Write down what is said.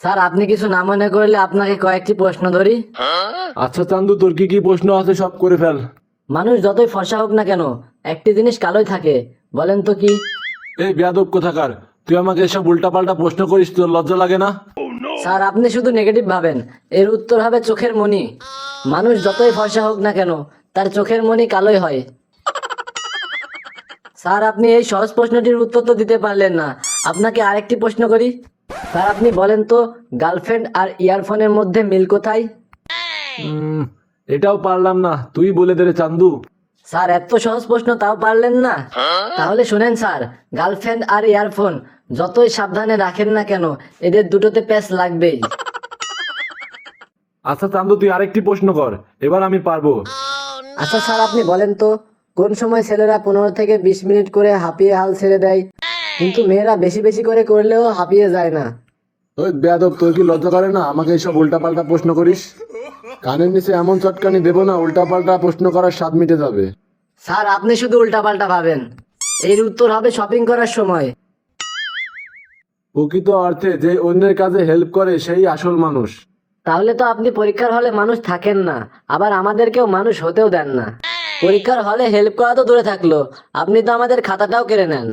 Sir আপনি কিছু না মনে করলে আপনাকে কয়েকটি প্রশ্ন ধরি। আচ্ছা চান্দু তোর কি কি প্রশ্ন আছে সব করে ফেল। মানুষ যতই ফর্সা হোক না কেন একটি জিনিস কালোই থাকে। বলেন তো কি? এই বেয়াদব কোথাকার তুই আমাকে এসব উল্টাপাল্টা প্রশ্ন করিস তোর লজ্জা লাগে না? স্যার আপনি শুধু নেগেটিভ ভাবেন। এর উত্তর হবে চোখের মনি মানুষ যতই ফসা হোক না কেন তার চোখের মনি কালোই হয়। স্যার আপনি এই সহজ প্রশ্নটির উত্তর তো দিতে পারলেন না। আপনাকে আরেকটি প্রশ্ন করি। স্যার আপনি বলেন তো গার্লফ্রেন্ড আর ইয়ারফোনের মধ্যে মিল কোথায়? এটাও পারলাম না। তুই বলে দে রে চান্দু। স্যার এত সহজ প্রশ্ন তাও পারলেন না। তাহলে শুনেন স্যার গার্লফ্রেন্ড আর ইয়ারফোন যতই সাবধানে রাখেন না কেন এদের দুটোতে প্যাচ লাগবেই। আচ্ছা চান্দু তুই আরেকটি প্রশ্ন কর। এবার আমি পারব। আচ্ছা স্যার আপনি বলেন তো কোন সময় ছেলেরা পনেরো থেকে বিশ মিনিট করে হাঁপিয়ে হাল ছেড়ে দেয়? কিন্তু মেয়েরা বেশি বেশি করে করলেও হাঁপিয়ে যায় না। ওই বেয়াদব তোর কি লজ্জা করে না? আমাকে এইসব উল্টাপাল্টা প্রশ্ন করিস? কানের নিচে এমন চটকানি দেবো না উল্টাপাল্টা প্রশ্ন করার স্বাদ মিটে যাবে। স্যার আপনি শুধু উল্টাপাল্টা ভাবেন। এর উত্তর হবে শপিং করার সময়। প্রকৃত অর্থে যে অন্যের কাজে হেল্প করে সেই আসল মানুষ। তাহলে তো আপনি পরীক্ষার হলে মানুষ থাকেন না আবার আমাদেরকেও মানুষ হতেও দেন না। পরীক্ষার হলে হেল্প করা তো দূরে থাকল আপনি তো আমাদের খাতাটাও কেড়ে নেন।